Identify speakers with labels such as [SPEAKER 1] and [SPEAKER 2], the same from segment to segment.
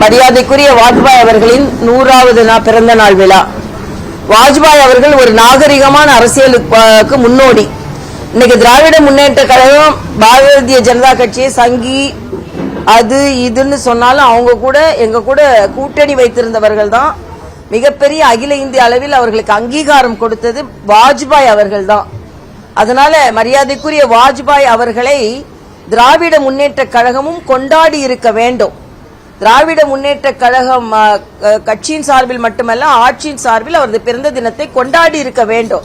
[SPEAKER 1] மரியாதைக்குரிய வாஜ்பாய் அவர்களின் நூறாவது பிறந்த நாள் விழா. வாஜ்பாய் அவர்கள் ஒரு நாகரிகமான அரசியலுக்கு முன்னோடி. இன்னைக்கு திராவிட முன்னேற்ற கழகம் பாரதிய ஜனதா கட்சி சங்கி அது இதுன்னு சொன்னாலும் அவங்க கூட எங்க கூட கூட்டணி வைத்திருந்தவர்கள் தான். மிகப்பெரிய அகில இந்திய அளவில் அவர்களுக்கு அங்கீகாரம் கொடுத்தது வாஜ்பாய் அவர்கள் தான். அதனால மரியாதைக்குரிய வாஜ்பாய் அவர்களை திராவிட முன்னேற்ற கழகமும் கொண்டாடி இருக்க வேண்டும். திராவிட முன்னேற்ற கழகம் கட்சியின் சார்பில் மட்டுமல்ல ஆட்சியின் சார்பில் அவரது பிறந்த தினத்தை கொண்டாடி இருக்க வேண்டும்.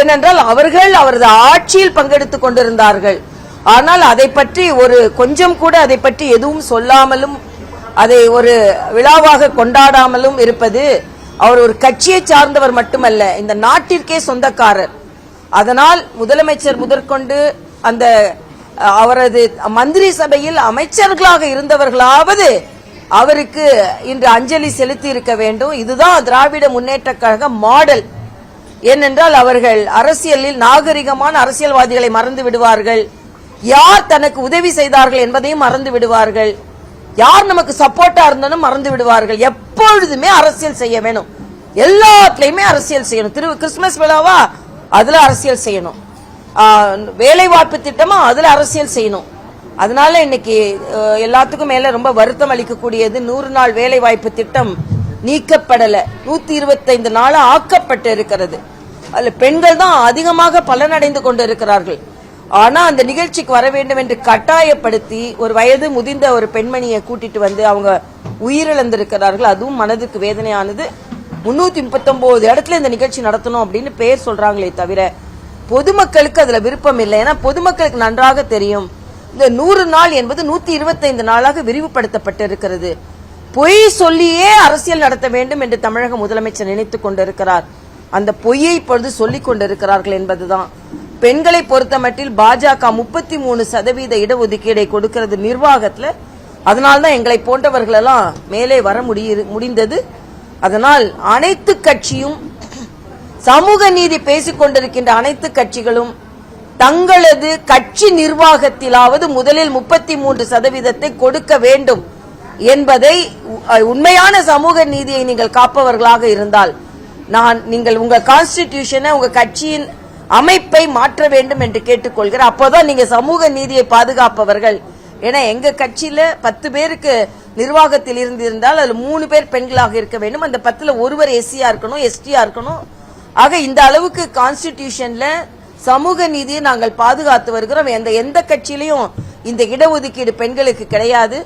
[SPEAKER 1] ஏனென்றால் அவர்கள் அவரது ஆட்சியில் பங்கெடுத்துக் கொண்டிருந்தார்கள். ஆனால் அதை பற்றி ஒரு கொஞ்சம் கூட அதை பற்றி எதுவும் சொல்லாமலும் அதை ஒரு விழாவாக கொண்டாடாமலும் இருப்பது அவர் ஒரு கட்சியை சார்ந்தவர் மட்டுமல்ல இந்த நாட்டிற்கே சொந்தக்காரர். அதனால் முதலமைச்சர் முதற்கொண்டு அந்த அவரது மந்திரி சபையில் அமைச்சர்களாக இருந்தவர்களாவது அவருக்கு இன்று அஞ்சலி செலுத்தி இருக்க வேண்டும். இதுதான் திராவிட முன்னேற்ற கழக மாடல். ஏனென்றால் அவர்கள் அரசியலில் நாகரிகமான அரசியல்வாதிகளை மறந்து விடுவார்கள். யார் தனக்கு உதவி செய்தார்கள் என்பதையும் மறந்து விடுவார்கள். யார் நமக்கு சப்போர்ட்டா இருந்தாலும் மறந்து விடுவார்கள். எப்பொழுதுமே அரசியல் செய்ய வேணும். எல்லாத்துலயுமே அரசியல் செய்யணும். திரு கிறிஸ்துமஸ் விழாவா? அதுல அரசியல் செய்யணும். வேலை வாய்ப்பு திட்டமா? அதுல அரசியல் செய்யணும். அதனால இன்னைக்கு எல்லாத்துக்கும் மேல ரொம்ப வருத்தம் அளிக்கக்கூடியது நூறு நாள் வேலை வாய்ப்பு திட்டம் நீக்கப்படல. நூத்தி இருபத்தைந்து நாள் ஆக்கப்பட்டு இருக்கிறது அதுல பெண்கள் தான் அதிகமாக பலனடைந்து கொண்டு இருக்கிறார்கள் ஆனா அந்த நிகழ்ச்சிக்கு வர வேண்டும் என்று கட்டாயப்படுத்தி ஒரு வயது முதிர்ந்த ஒரு பெண்மணியை கூட்டிட்டு வந்து அவங்க உயிரிழந்திருக்கிறார்கள். அதுவும் மனதுக்கு வேதனையானது. முன்னூத்தி முப்பத்தொன்பது இடத்துல இந்த நிகழ்ச்சி நடத்தணும் அப்படின்னு பேர் சொல்றாங்களே தவிர பொதுமக்களுக்கு அதுல விருப்பம் இல்லை. ஏன்னா பொதுமக்களுக்கு நன்றாக தெரியும். இந்த நூறு நாள் என்பது நூத்தி இருபத்தைந்து நாளாக விரிவுபடுத்தப்பட்டிருக்கிறது. பொய் சொல்லியே அரசியல் நடத்த வேண்டும் என்று தமிழக முதலமைச்சர் நினைத்துக் கொண்டிருக்கிறார். அந்த பொய்யை இப்பொழுது சொல்லிக் கொண்டிருக்கிறார்கள் என்பதுதான். பெண்களை பொறுத்தமட்டில் பாஜக முப்பத்தி மூணு சதவீத இடஒதுக்கீடை கொடுக்கிறது நிர்வாகத்துல. அதனால்தான் எங்களை போன்றவர்கள் எல்லாம் மேலே வர முடிய முடிந்தது. அதனால் அனைத்து கட்சியும் சமூக நீதி பேசிக் கொண்டிருக்கின்ற அனைத்து கட்சிகளும் தங்களது கட்சி நிர்வாகத்திலாவது முதலில் முப்பத்தி மூன்று சதவீதத்தை கொடுக்க வேண்டும் என்பதை உண்மையான சமூக நீதியை நீங்கள் காப்பவர்களாக இருந்தால் நான் நீங்கள் உங்க கான்ஸ்டிடியூஷனை உங்க கட்சியின் அமைப்பை மாற்ற வேண்டும் என்று கேட்டுக்கொள்கிறேன். அப்போதான் நீங்க சமூக நீதியை பாதுகாப்பவர்கள். ஏன்னா எங்க கட்சியில பத்து பேருக்கு நிர்வாகத்தில் இருந்திருந்தால் அதுல மூணு பேர் பெண்களாக இருக்க வேண்டும். அந்த பத்துல ஒருவர் எஸ்சியா இருக்கணும் எஸ்டியா இருக்கணும். ஆக இந்த அளவுக்கு கான்ஸ்டிடியூஷன்ல சமூக நீதியை நாங்கள் பாதுகாத்து வருகிறோம். எந்த எந்த கட்சியிலையும் இந்த இடஒதுக்கீடு பெண்களுக்கு கிடையாது.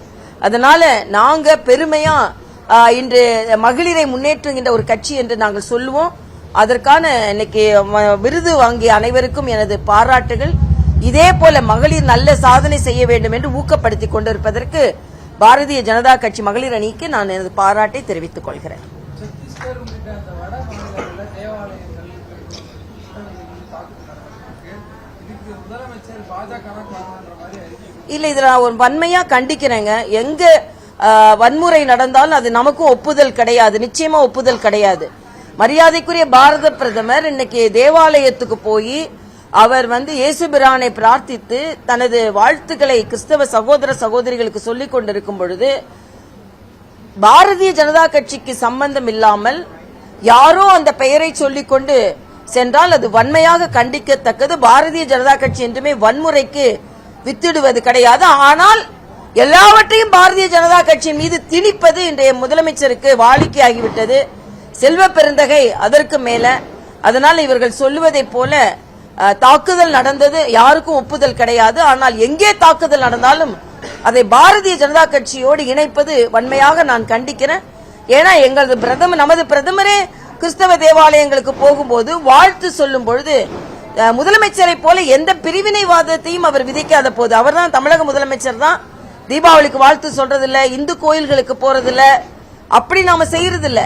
[SPEAKER 1] அதனால நாங்க பெருமையா இன்று மகளிரை முன்னேற்றுகின்ற ஒரு கட்சி என்று நாங்கள் சொல்லுவோம். அதற்கான இன்னைக்கு விருது வாங்கிய அனைவருக்கும் எனது பாராட்டுகள். இதே போல மகளிர் நல்ல சாதனை செய்ய வேண்டும் என்று ஊக்கப்படுத்திக் கொண்டிருப்பதற்கு பாரதிய ஜனதா கட்சி மகளிர் அணிக்கு நான் எனது பாராட்டை தெரிவித்துக் கொள்கிறேன்
[SPEAKER 2] சத்தீஸ்கர் உள்ளிட்ட அந்த வட மாநிலங்களில் தேவாலயங்கள் தாக்குதல் நடந்திருக்கு இதுக்கு முதலமைச்சர் பாஜக தான் காரணன்ற மாதிரி அறிக்கை
[SPEAKER 1] இல்லை இதில் நான் ஒரு வன்மையாக கண்டிக்கிறேங்க. எங்கே வன்முறை நடந்தாலும் அது நமக்கும் ஒப்புதல் கிடையாது. நிச்சயமாக ஒப்புதல் கிடையாது. மரியாதைக்குரிய பாரத பிரதமர் இன்னைக்கு தேவாலயத்துக்கு போய் அவர் வந்து இயேசு பிரானை பிரார்த்தித்து தனது வாழ்த்துக்களை கிறிஸ்தவ சகோதர சகோதரிகளுக்கு சொல்லிக் கொண்டிருக்கும் பொழுது பாரதிய ஜனதா கட்சிக்கு சம்பந்தம் இல்லாமல் யாரோ அந்த பெயரை சொல்லிக்கொண்டு சென்றால் அது வன்மையாக கண்டிக்கத்தக்கது. பாரதிய ஜனதா கட்சி என்றுமே வன்முறைக்கு வித்திடுவது கிடையாது. ஆனால் எல்லாவற்றையும் பாரதிய ஜனதா கட்சியின் மீது திணிப்பது இன்றைய முதலமைச்சருக்கு வாடிக்கையாகிவிட்டது. செல்வ பெருந்தகை அதற்கு மேல. அதனால் இவர்கள் சொல்லுவதைப் போல தாக்குதல் நடந்தது. யாருக்கும் ஒப்புதல் கிடையாது. ஆனால் எங்கே தாக்குதல் நடந்தாலும் அதை பாரதிய ஜனதா கட்சியோடு இணைப்பது வன்மையாக நான் கண்டிக்கிறேன். ஏன்னா எங்களது பிரதமர் நமது பிரதமரே கிறிஸ்தவ தேவாலயங்களுக்கு போகும்போது வாழ்த்து சொல்லும் பொழுது முதலமைச்சரை போல எந்த பிரிவினைவாதத்தையும் அவர் விதிக்காத போது அவர்தான் தமிழக முதலமைச்சர் தான். தீபாவளிக்கு வாழ்த்து சொல்றதில்ல இந்து கோயில்களுக்கு போறதில்ல. அப்படி நாம செய்யறதில்ல.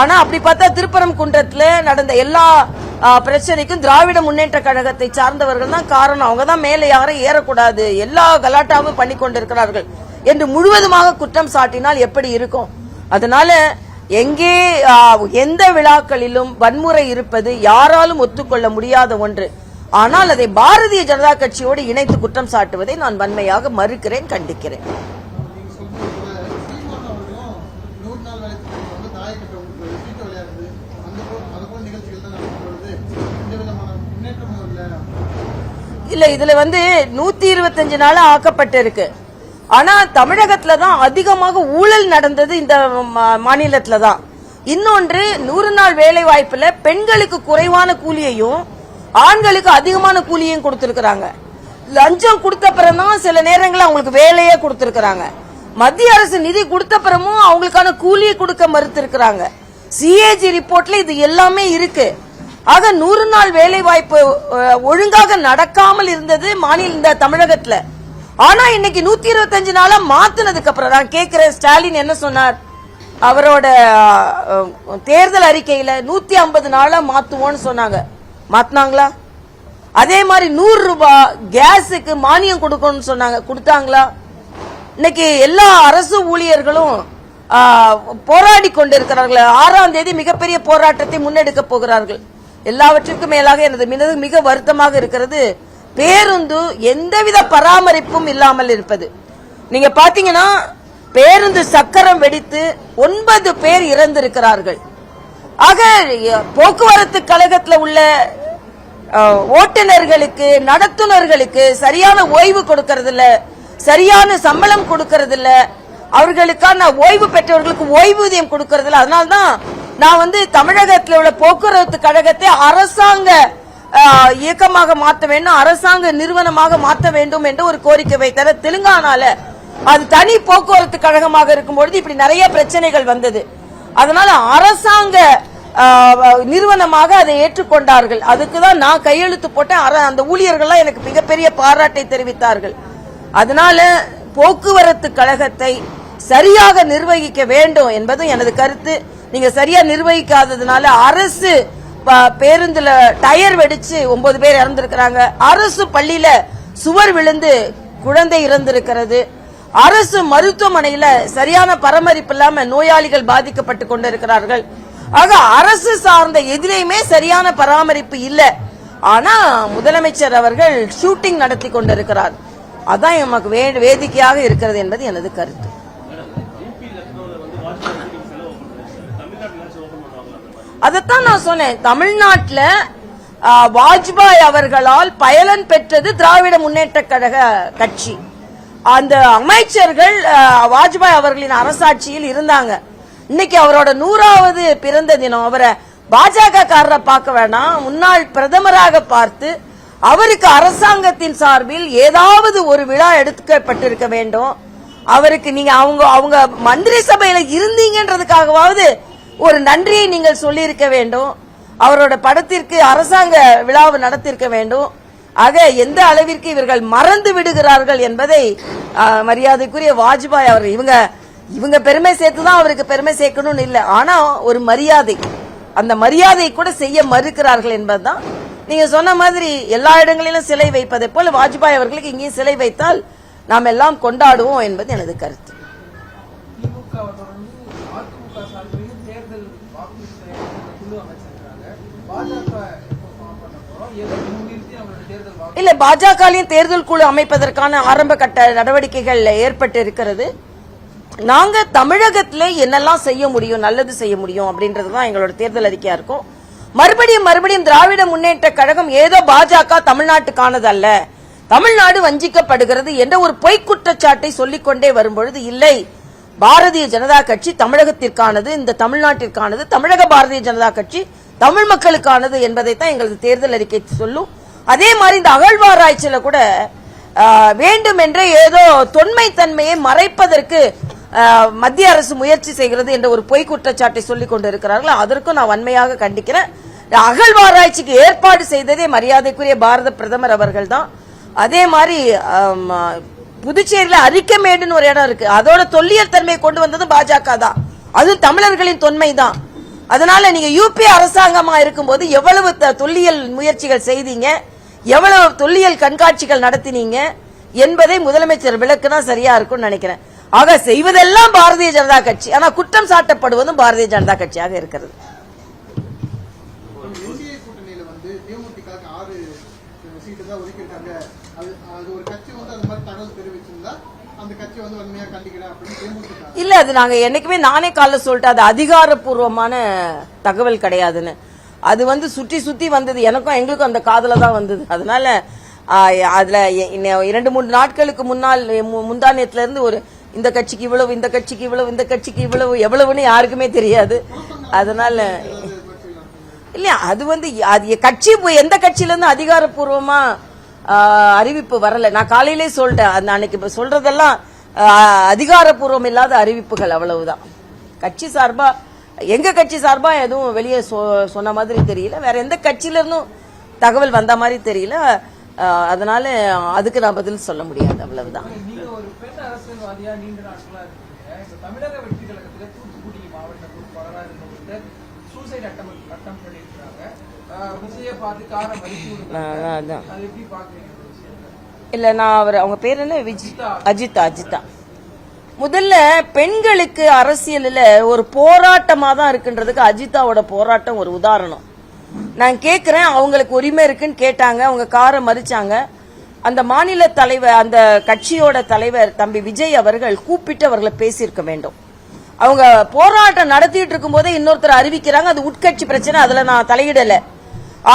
[SPEAKER 1] ஆனா அப்படி பார்த்தா திருப்பரம் குன்றத்துல நடந்த எல்லா பிரச்சனைக்கும் திராவிட முன்னேற்ற கழகத்தை சார்ந்தவர்கள் தான் காரணம். அவங்க தான் மேலே யாரும் ஏறக்கூடாது. எல்லா கலாட்டாவும் பண்ணி கொண்டிருக்கிறார்கள் என்று முழுவதுமாக குற்றம் சாட்டினால் எப்படி இருக்கும்? அதனால எங்கே எந்த விழாக்களிலும் வன்முறை இருப்பது யாராலும் ஒத்துக்கொள்ள முடியாத ஒன்று. ஆனால் அதை பாரதிய ஜனதா கட்சியோடு இணைத்து குற்றம் சாட்டுவதை நான் வன்மையாக மறுக்கிறேன் கண்டிக்கிறேன். இல்ல இதுல வந்து நூத்தி இருபத்தஞ்சு நாள் ஆக்கப்பட்டிருக்கு. ஆனா தமிழகத்துல தான் அதிகமாக ஊழல் நடந்தது இந்த மா- மாநிலத்துல தான். இன்னொன்று நூறு நாள் வேலை வாய்ப்புல பெண்களுக்கு குறைவான கூலியையும் ஆண்களுக்கு அதிகமான கூலியையும் கொடுத்திருக்கிறாங்க. லஞ்சம் கொடுத்த பிறந்தான் சில நேரங்களில் அவங்களுக்கு வேலையே கொடுத்திருக்கிறாங்க. மத்திய அரசு நிதி கொடுத்த பிறமும் அவங்களுக்கான கூலியை கொடுக்க மறுத்திருக்கிறாங்க. சிஏஜி ரிப்போர்ட்ல இது எல்லாமே இருக்கு. ஆக நூறு நாள் வேலை வாய்ப்பு ஒழுங்காக நடக்காமல் இருந்தது மாநில இந்த தமிழகத்துல. ஆனா இன்னைக்கு நூத்தி இருபத்தஞ்சு நாளா மாத்தினதுக்கு அப்புறம் நான் கேக்குறேன். ஸ்டாலின் என்ன சொன்னார்? அவரோட தேர்தல் அறிக்கையில நூத்தி ஐம்பது நாளா மாத்துவோம்னு சொன்னாங்க. மாத்தினாங்களா? அதே மாதிரி நூறு ரூபாய் கேஸுக்கு மானியம் கொடுக்கணும்னு சொன்னாங்க. கொடுத்தாங்களா? இன்னைக்கு எல்லா அரசு ஊழியர்களும் போராடி கொண்டிருக்கிறார்கள். ஆறாம் தேதி மிகப்பெரிய போராட்டத்தை முன்னெடுக்க போகிறார்கள். எல்லாவற்றிற்கும் மேலாக எனது மிக மிக வருத்தமாக இருக்கிறது. பேருந்து எந்தவித பராமரிப்பும் இல்லாமல் இருப்பது. நீங்க பாத்தீங்கன்னா பேருந்து சக்கரம் வெடித்து ஒன்பது பேர் இறந்திருக்கிறார்கள். ஆக போக்குவரத்து கழகத்தில் உள்ள ஓட்டுநர்களுக்கு நடத்துனர்களுக்கு சரியான ஓய்வு கொடுக்கறது இல்ல சரியான சம்பளம் கொடுக்கறது இல்ல அவர்களுக்கான ஓய்வு பெற்றவர்களுக்கு ஓய்வூதியம் கொடுக்கறது இல்ல அதனால்தான் நான் வந்து தமிழகத்தில் உள்ள போக்குவரத்து கழகத்தை அரசாங்க இயக்கமாக மாற்ற வேண்டும் அரசாங்க நிறுவனமாக மாற்ற வேண்டும் என்று ஒரு கோரிக்கை வைத்தார் தெலுங்கானால அது தனி போக்குவரத்து கழகமாக இருக்கும்பொழுது இப்படி நிறைய பிரச்சனைகள் வந்தது. அதனால அரசாங்க நிறுவனமாக அதை ஏற்றுக்கொண்டார்கள். அதுக்கு தான் நான் கையெழுத்து போட்டேன். அர- அந்த ஊழியர்கள்லாம் எனக்கு மிகப்பெரிய பாராட்டை தெரிவித்தார்கள். அதனால போக்குவரத்து கழகத்தை சரியாக நிர்வகிக்க வேண்டும் என்பதும் எனது கருத்து. நீங்க சரியா நிர்வகிக்காததுனால அரசு பேருந்துல டயர் வெடிச்சு ஒன்பது பேர் இறந்திருக்கிறாங்க. அரசு பள்ளியில சுவர் விழுந்து குழந்தை இறந்திருக்கிறது. அரசு மருத்துவமனையில சரியான பராமரிப்பு இல்லாம நோயாளிகள் பாதிக்கப்பட்டு கொண்டிருக்கிறார்கள். ஆக அரசு சார்ந்த எதிலையுமே சரியான பராமரிப்பு இல்ல. ஆனா முதலமைச்சர் அவர்கள் ஷூட்டிங் நடத்தி கொண்டிருக்கிறார். அதான் எமக்கு வே- வேடிக்கையாக இருக்கிறது என்பது எனது கருத்து. அதைத்தான் நான் சொன்னேன். தமிழ்நாட்டில் வாஜ்பாய் அவர்களால் பயலன் பெற்றது திராவிட முன்னேற்ற கழக கட்சி. அந்த அமைச்சர்கள் வாஜ்பாய் அவர்களின் அரசாட்சியில் இருந்தாங்க. இன்னைக்கு அவரோட நூறாவது பிறந்த தினம். அவரை பாஜக காரரை பார்க்க வேணாம். முன்னாள் பிரதமராக பார்த்து அவருக்கு அரசாங்கத்தின் சார்பில் ஏதாவது ஒரு விழா எடுக்கப்பட்டிருக்க வேண்டும். அவருக்கு நீங்க அவங்க அவங்க மந்திரி சபையில இருந்தீங்கன்றதுக்காகவாவது ஒரு நன்றியை நீங்கள் சொல்லியிருக்க வேண்டும். அவரோட படத்திற்கு அரசாங்க விழாவை நடத்தியிருக்க வேண்டும். ஆக எந்த அளவிற்கு இவர்கள் மறந்து விடுகிறார்கள் என்பதை மரியாதைக்குரிய வாஜ்பாய் அவர் இவங்க இவங்க பெருமை சேர்த்து தான் அவருக்கு பெருமை சேர்க்கணும்னு இல்லை. ஆனா ஒரு மரியாதை அந்த மரியாதை கூட செய்ய மறுக்கிறார்கள் என்பதுதான். நீங்க சொன்ன மாதிரி எல்லா இடங்களிலும் சிலை வைப்பதை போல வாஜ்பாய் அவர்களுக்கு இங்கேயும் சிலை வைத்தால் நாம் எல்லாம் கொண்டாடுவோம் என்பது எனது கருத்து. இல்ல பாஜகலையும் தேர்தல் குழு அமைப்பதற்கான ஆரம்ப கட்ட நடவடிக்கைகள் ஏற்பட்டு இருக்கிறது நாங்க தமிழகத்துல என்னெல்லாம் செய்ய முடியும் நல்லது செய்ய முடியும் அப்படின்றது தான் எங்களோட தேர்தல் அறிக்கையா இருக்கும். மறுபடியும் மறுபடியும் திராவிட முன்னேற்ற கழகம் ஏதோ பாஜக தமிழ்நாட்டுக்கானது அல்ல தமிழ்நாடு வஞ்சிக்கப்படுகிறது என்ற ஒரு பொய்க் குற்றச்சாட்டை சொல்லிக்கொண்டே வரும்பொழுது இல்லை பாரதிய ஜனதா கட்சி தமிழகத்திற்கானது இந்த தமிழ்நாட்டிற்கானது தமிழக பாரதிய ஜனதா கட்சி தமிழ் மக்களுக்கானது என்பதைத்தான் எங்களது தேர்தல் அறிக்கை சொல்லும். அதே மாதிரி இந்த அகழ்வாராய்ச்சியில கூட வேண்டும் வேண்டுமென்றே ஏதோ தொன்மைத்தன்மையை மறைப்பதற்கு மத்திய அரசு முயற்சி செய்கிறது என்ற ஒரு பொய் குற்றச்சாட்டை சொல்லிக் கொண்டிருக்கிறார்கள். அதற்கும் நான் வன்மையாக கண்டிக்கிறேன். அகழ்வாராய்ச்சிக்கு ஏற்பாடு செய்ததே மரியாதைக்குரிய பாரத பிரதமர் அவர்கள் தான் அதே மாதிரி புதுச்சேரியில் புதுச்சேரியில அரிக்கமேடுன்னு ஒரு இடம் இருக்கு. அதோட தொல்லியல் தன்மையை கொண்டு வந்தது பாஜக தான். அது தமிழர்களின் தொன்மை தான் அதனால நீங்க யூபி அரசாங்கமா இருக்கும்போது எவ்வளவு த- தொல்லியல் முயற்சிகள் செய்தீங்க? எவ்வளவு தொல்லியல் கண்காட்சிகள் நடத்தினீங்க என்பதை முதலமைச்சர் விளக்குனா சரியா இருக்கும்னு நினைக்கிறேன். ஆக செய்வதெல்லாம் பாரதிய ஜனதா கட்சி. ஆனா குற்றம் சாட்டப்படுவதும் பாரதிய ஜனதா கட்சியாக இருக்கிறது. இல்ல அது நாங்க என்னைக்குமே நானே காலைல சொல்லிட்டேன். அது அதிகாரப்பூர்வமான தகவல் கிடையாதுன்னு. அது வந்து சுற்றி சுற்றி வந்தது. எனக்கும் எங்களுக்கும் அந்த காதில் தான் வந்தது. அதனால அதில் இரண்டு மூன்று நாட்களுக்கு முன்னால் மு- ஒரு இந்த கட்சிக்கு இவ்வளவு இந்த கட்சிக்கு இவ்வளவு இந்த கட்சிக்கு இவ்வளவு எவ்வளவுன்னு யாருக்குமே தெரியாது. அதனால இல்லையா அது வந்து அது கட்சி எந்த கட்சியிலேருந்து அதிகாரப்பூர்வமாக அறிவிப்பு வரல. நான் காலையிலே சொல்லிட்டேன் அந்த அன்னைக்கு இப்போ சொல்றதெல்லாம் அதிகாரப்பூர்வம் இல்லாத அறிவிப்புகள் அவ்வளவுதான். கட்சி சார்பாக எங்க கட்சி சார்பா எதுவும் வெளியே சொ- சொன்ன மாதிரி தெரியல. வேற எந்த கட்சியில இருந்தும் தகவல் வந்த மாதிரி தெரியல. அதனால அதுக்கு நான் பதில் சொல்ல முடியாது. அவ்வளவுதான்.
[SPEAKER 2] விஜய
[SPEAKER 1] அதான்? இல்ல நான் அவர் அவங்க பேர் என்ன? விஜி அஜிதா அஜிதா. முதல்ல பெண்களுக்கு அரசியலில் ஒரு போராட்டமாக தான் இருக்குன்றதுக்கு அஜிதாவோட போராட்டம் ஒரு உதாரணம். நான் கேட்குறேன் அவங்களுக்கு உரிமை இருக்குன்னு கேட்டாங்க அவங்க காரை மறிச்சாங்க. அந்த மாநில தலைவர் அந்த கட்சியோட தலைவர் தம்பி விஜய் அவர்கள் கூப்பிட்டு அவர்களை பேசியிருக்க வேண்டும். அவங்க போராட்டம் நடத்திட்டு இருக்கும் போதே இன்னொருத்தர் அறிவிக்கிறாங்க அது உட்கட்சி பிரச்சனை அதுல நான் தலையிடல.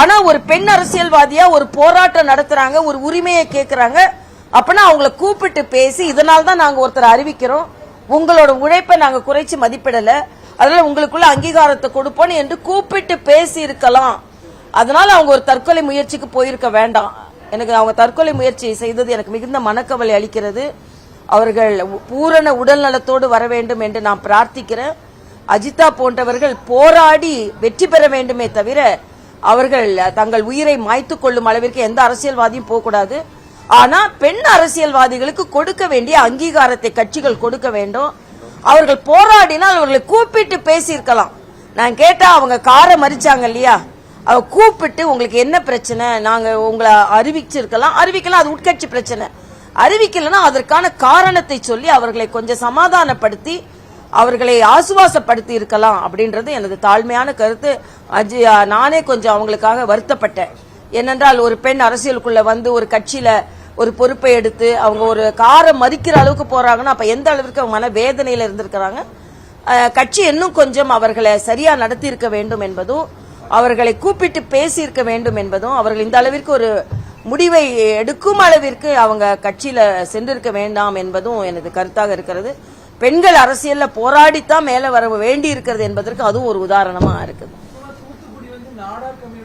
[SPEAKER 1] ஆனா ஒரு பெண் அரசியல்வாதியா ஒரு போராட்டம் நடத்துறாங்க ஒரு உரிமையை கேக்குறாங்க அப்பனா அவங்கள கூப்பிட்டு பேசி இதனால தான் நாங்க ஒருத்தர் அறிவிக்கிறோம். உங்களோட உழைப்பை நாங்க குறைச்சு மதிப்பிடல. அதனால உங்களுக்குள்ள அங்கீகாரத்தை கொடுப்போம் என்று கூப்பிட்டு பேசி இருக்கலாம். அதனால அவங்க ஒரு தற்கொலை முயற்சிக்கு போயிருக்க வேண்டாம். எனக்கு அவங்க தற்கொலை முயற்சி செய்தது எனக்கு மிகுந்த மனக்கவலை அளிக்கிறது. அவர்கள் பூரண உடல் நலத்தோடு வர வேண்டும் என்று நான் பிரார்த்திக்கிறேன். அஜிதா போன்றவர்கள் போராடி வெற்றி பெற வேண்டுமே தவிர அவர்கள் தங்கள் உயிரை மாய்த்து கொள்ளும் அளவிற்கு எந்த அரசியல்வாதியும் போகக்கூடாது. ஆனா பெண் அரசியல்வாதிகளுக்கு கொடுக்க வேண்டிய அங்கீகாரத்தை கட்சிகள் கொடுக்க வேண்டும். அவர்கள் போராடினால் அவர்களை கூப்பிட்டு பேசியிருக்கலாம். நான் கேட்டா அவங்க காரை மறிச்சாங்க இல்லையா? அவ கூப்பிட்டு உங்களுக்கு என்ன பிரச்சனை? நாங்க உங்களை அறிவிச்சிருக்கலாம். அறிவிக்கலாம் அது உட்கட்சி பிரச்சனை. அறிவிக்கலைன்னா அதற்கான காரணத்தை சொல்லி அவர்களை கொஞ்சம் சமாதானப்படுத்தி அவர்களை ஆசுவாசப்படுத்தி இருக்கலாம் அப்படின்றது எனது தாழ்மையான கருத்து. அஜி நானே கொஞ்சம் அவங்களுக்காக வருத்தப்பட்டேன். ஏனென்றால் ஒரு பெண் அரசியலுக்குள்ள வந்து ஒரு கட்சியில ஒரு பொறுப்பை எடுத்து அவங்க ஒரு காரை மதிக்கிற அளவுக்கு போறாங்கன்னா அப்ப எந்த அளவிற்கு அவங்க மன வேதனையில இருந்திருக்கிறாங்க கட்சி இன்னும் கொஞ்சம் அவர்களை சரியா நடத்தி இருக்க வேண்டும் என்பதும் அவர்களை கூப்பிட்டு பேசி இருக்க வேண்டும் என்பதும் அவர்கள் இந்த அளவிற்கு ஒரு முடிவை எடுக்கும் அளவிற்கு அவங்க கட்சியில சென்றிருக்க வேண்டாம் என்பதும் எனது கருத்தாக இருக்கிறது. பெண்கள் அரசியல்ல போராடித்தான் மேல வர வேண்டி இருக்கிறது என்பதற்கு அதுவும் ஒரு உதாரணமா இருக்குது.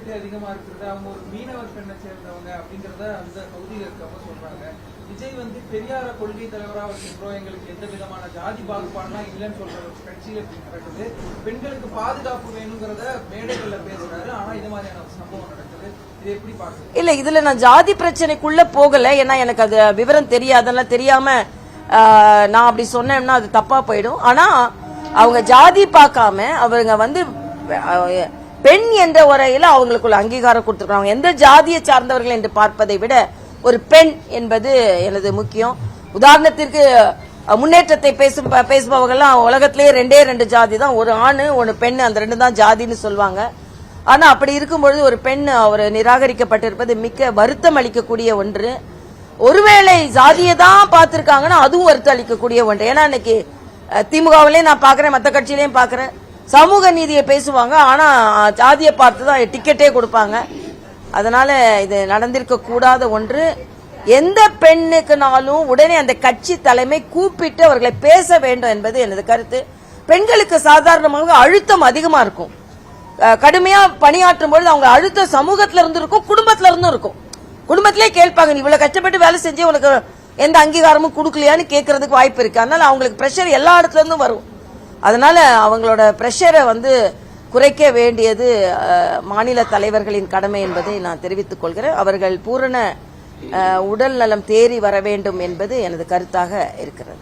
[SPEAKER 2] சும்மா தூத்துக்குடி அதிகமா இருக்கிறது. அவங்க ஒரு மீனவர் பெண்ணை சேர்ந்தவங்க அப்படிங்கறத அந்த பகுதியில் இருக்கவங்க சொல்றாங்க. விஜய் வந்து பெரியார கொள்கை தலைவரா வச்சிருக்கிறோம். எங்களுக்கு எந்த விதமான ஜாதி பாகுபாடுலாம் இல்லைன்னு சொல்ற ஒரு கட்சியில நடக்குது பெண்களுக்கு பாதுகாப்பு வேணுங்கிறத மேடைகள்ல பேசுறாரு. ஆனா இது மாதிரியான சம்பவம் நடக்குது.
[SPEAKER 1] இல்ல இதுல நான் ஜாதி பிரச்சனைக்குள்ள போகல. ஏன்னா எனக்கு அது விவரம் தெரியாதெல்லாம் தெரியாம நான் அப்படி சொன்னேன்னா அது தப்பா போயிடும். ஆனா அவங்க ஜாதி பார்க்காம அவங்க வந்து பெண் என்ற உரையில அவங்களுக்குள்ள அங்கீகாரம் கொடுத்துருக்காங்க. எந்த ஜாதியை சார்ந்தவர்கள் என்று பார்ப்பதை விட ஒரு பெண் என்பது எனது முக்கியம். உதாரணத்திற்கு முன்னேற்றத்தை பேசும் பேசுபவர்கள்லாம் உலகத்திலேயே ரெண்டே ரெண்டு ஜாதி தான். ஒரு ஆண் ஒரு பெண் அந்த ரெண்டு தான் ஜாதின்னு சொல்லுவாங்க. ஆனா அப்படி இருக்கும்பொழுது ஒரு பெண் அவர் நிராகரிக்கப்பட்டிருப்பது மிக்க வருத்தம் அளிக்கக்கூடிய ஒன்று. ஒருவேளை ஜாதியை தான் பார்த்துருக்காங்கன்னா அதுவும் வருத்தம் அளிக்கக்கூடிய ஒன்று. ஏன்னா இன்னைக்கு திமுகவிலையும் நான் பார்க்குறேன் மற்ற கட்சியிலையும் பார்க்குறேன். சமூக நீதியை பேசுவாங்க. ஆனா ஜாதியை பார்த்து தான் டிக்கெட்டே கொடுப்பாங்க. அதனால இது நடந்திருக்க கூடாத ஒன்று. எந்த பெண்ணுக்குனாலும் உடனே அந்த கட்சி தலைமை கூப்பிட்டு அவர்களை பேச வேண்டும் என்பது எனது கருத்து. பெண்களுக்கு சாதாரணமாக அழுத்தம் அதிகமா இருக்கும். கடுமையாக கடுமையா பணியாற்றும் பொழுது அவங்க அழுத்தம் சமூகத்தில் இருந்து இருக்கும் குடும்பத்துல இருந்தும் இருக்கும். குடும்பத்திலே கேட்பாங்க நீ இவ்வளவு கஷ்டப்பட்டு வேலை செஞ்சு உனக்கு எந்த அங்கீகாரமும் கொடுக்கலையான்னு கேட்கறதுக்கு வாய்ப்பு இருக்கு. அதனால அவங்களுக்கு பிரஷர் எல்லா இடத்துல இருந்தும் வரும். அதனால அவங்களோட பிரஷரை வந்து குறைக்க வேண்டியது மாநில தலைவர்களின் கடமை என்பதை நான் தெரிவித்துக் கொள்கிறேன். அவர்கள் பூரண உடல் நலம் தேறி வர வேண்டும் என்பது எனது கருத்தாக இருக்கிறது.